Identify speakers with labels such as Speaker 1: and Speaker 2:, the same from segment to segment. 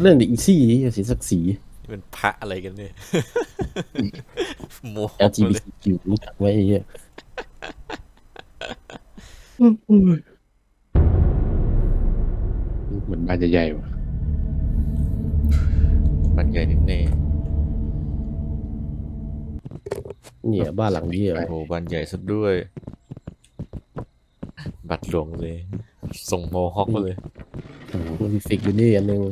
Speaker 1: เรื่องอีซี่สีสักสี
Speaker 2: นี่เป็นพระอะไรกันเนี่ยโมโหเลย
Speaker 1: LGBTQ รู้จักไว้ไอ้เหี้ย
Speaker 3: เหมือนบ้านใหญ่ๆว่ะ
Speaker 2: มันใหญ่นิดเน่
Speaker 1: เนี่ย บ้านหลังนี้เหรอ
Speaker 2: โอ้โหบ้านใหญ่ซะด้วย บัตรหลวงเลย ส่งโมฮอคมาเลย
Speaker 1: มันมีฟิกอยู่นี่อันนึง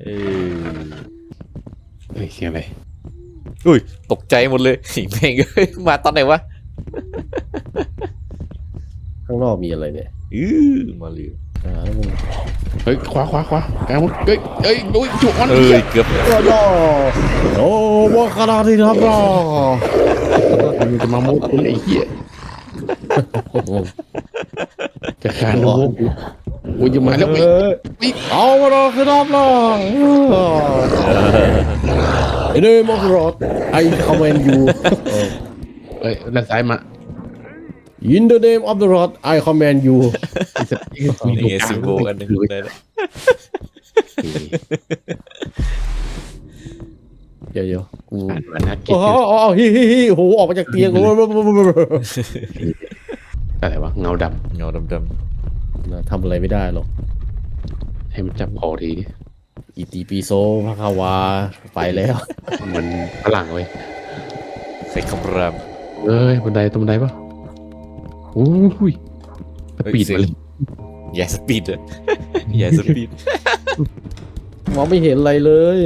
Speaker 2: เอ้ย
Speaker 3: เฮ้ยเสียงอะไร
Speaker 2: อุ้ยตกใจหมดเลยแม่งเอ้ยมาตอนไหนวะ
Speaker 1: ข้างนอกมีอะไรเนี่ย
Speaker 2: อื้อมาเลย
Speaker 1: อ่าแล้วมึง
Speaker 3: เฮ้ยขวาขวาขวากลางมุดเฮ้ยเฮ้ยโอ้ยจุกมัน
Speaker 2: เอ้
Speaker 3: เหี้
Speaker 2: ย
Speaker 3: ย
Speaker 2: เกือบ
Speaker 1: โอ้โหโอ้ว่าขนาดนี้ครับอะ
Speaker 3: มันจะมามุดคุณไอ้เหี้ยจะคานมามุดโอ้ยจะมาแล้ว
Speaker 1: เอ
Speaker 3: เฮ้ย
Speaker 1: อเอามาเราขึ้นรับล่ะไอ้เดมอกรอดไอคอมเมนต์ยู
Speaker 3: เอ้ยด้านซ้ายมา
Speaker 1: In the name of the Lord I command you
Speaker 3: ไอ้สัตว์
Speaker 2: นี่ไงซิมโบกันหนึ่งเลยนะ
Speaker 1: เดี๋ยวเดี๋ยวกู
Speaker 3: อ่านมานะเก็
Speaker 1: โอ้
Speaker 3: บ
Speaker 1: โหโอ้โหฮิฮิฮิโอ้โหออกมาจากเตียงโอ้โห
Speaker 3: อะไรวะเงาด
Speaker 2: เงาดำ
Speaker 1: ทำอะไรไม่ได้หรอกำ
Speaker 3: ให้มันจับคอทีดิ
Speaker 1: อิติปิโสพระคาวาไปแล้ว
Speaker 3: มันฝรั่งเว้ย
Speaker 2: ๆใส่คำราม
Speaker 3: เอ้ยบันไดตรงบันไดปะโอ้ยสปีดมาเลย
Speaker 2: อย่าสปีดเลยอย่าสปีด
Speaker 1: มองไม่เห็นอะไรเลย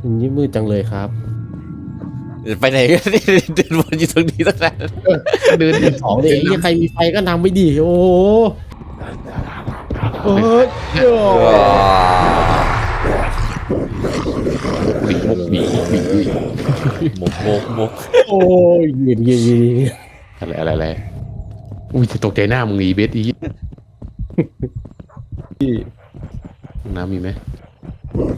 Speaker 1: อย่างนี้มืดจังเลยครับ
Speaker 2: ไปไหนกันนี่เดินวนอยู่ตรงนี้ตั้งนาน
Speaker 3: เดิน
Speaker 1: สองเด็กนี่ใครมีไฟก็นำไปดิโอ้โหเฮ้ยโอ้
Speaker 3: บีบบีบบีบ
Speaker 2: หมกหมกหมก
Speaker 1: โอ้ยเย็นเย็นเย็น
Speaker 3: อะไรอะไรอะไรอุ้ยจะตกใจหน้ามึงอีเบสอีน้ำมีไหม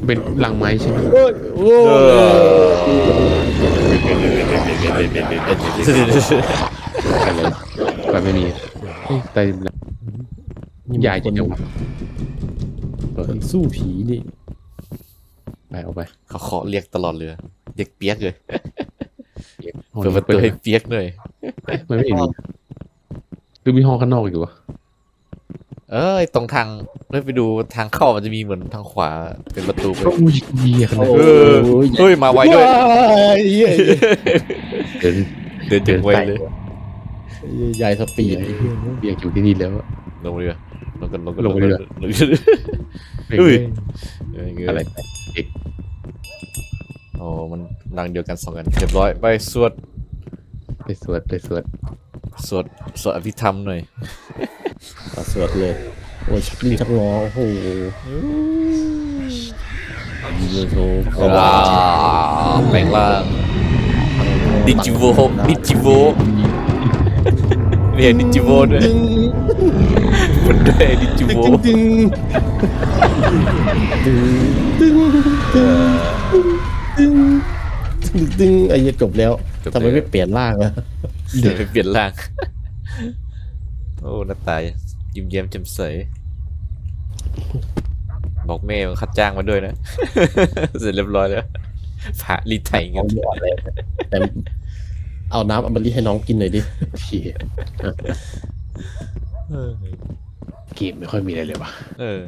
Speaker 3: เป็นลังไม้ใช่ไหม
Speaker 1: เฮ้ยโอ้
Speaker 2: เอยอ
Speaker 3: อะไรไปไม่มีเฮ้ยตายแล้วยายจะจง
Speaker 1: คนสู้ผีนี่
Speaker 3: ไปเอาไป
Speaker 2: เขาเคาะเรียกตลอดเลยเรียกเปียกเลย
Speaker 3: ห้อง
Speaker 2: เปิดประตูให้เปียกหน่อย
Speaker 3: มันไม่มีหรือมีห้องข้างนอกอยู่วะ
Speaker 2: เอ้ยตรงทาง เลื่อนไปดูทางเข้ามันจะมีเหมือนทางขวาเป็นประตูไป
Speaker 3: ก็อุ้ยเหี้ยขนาด
Speaker 2: เออเฮ้ยมาไวด้วย
Speaker 1: ยเหี้ย
Speaker 3: เดิน
Speaker 2: เดินถึงไวเลย
Speaker 1: ใหญ่สปีดไอ้เหี้ย
Speaker 3: เรียกอยู่ที่นี่แล้ว
Speaker 2: ลงเรือลงกันลงกัน
Speaker 3: ลงเรือ
Speaker 2: ลงเรือเฮ้ย
Speaker 3: อะไร
Speaker 2: โอ้มันรังเดียวกันสองกันเรียบร้อยไปสวด
Speaker 3: ไปสวดไปสวด
Speaker 2: สวดสวดอภิธรรมหน่อย
Speaker 1: เอาสวดเลยโอ้ยชักลิ้นชักงอโอ้โหยิงเลยโชว์
Speaker 2: อ่าแปลงร่างดิจิโวดิจิโวเรียกดิจิโวด้วยมันด้วยดิจิโว
Speaker 1: ตึงตึงตึงตึงตึงตึงตึงไอ้เหี้ยจบแล้วทำไมไม่เปลี่ยนร่างอะ
Speaker 2: เดี๋ยวไปเปลี่ยนร่าง โอ้หน้าตายยิ้มแย้มแจ่มใส บอกแม่มันคัดจ้างมาด้วยนะ เสร็จเรียบร้อยแล้วพระรีดไถเงิ
Speaker 1: เอา
Speaker 2: น
Speaker 1: หยอดเลยแต่เอาน้ำอมฤตให้น้องกินหน่อยดิ
Speaker 3: เชี่ย
Speaker 2: เออ
Speaker 3: เกมไม่ค่อยมีอะไรเลยวะ
Speaker 2: เออ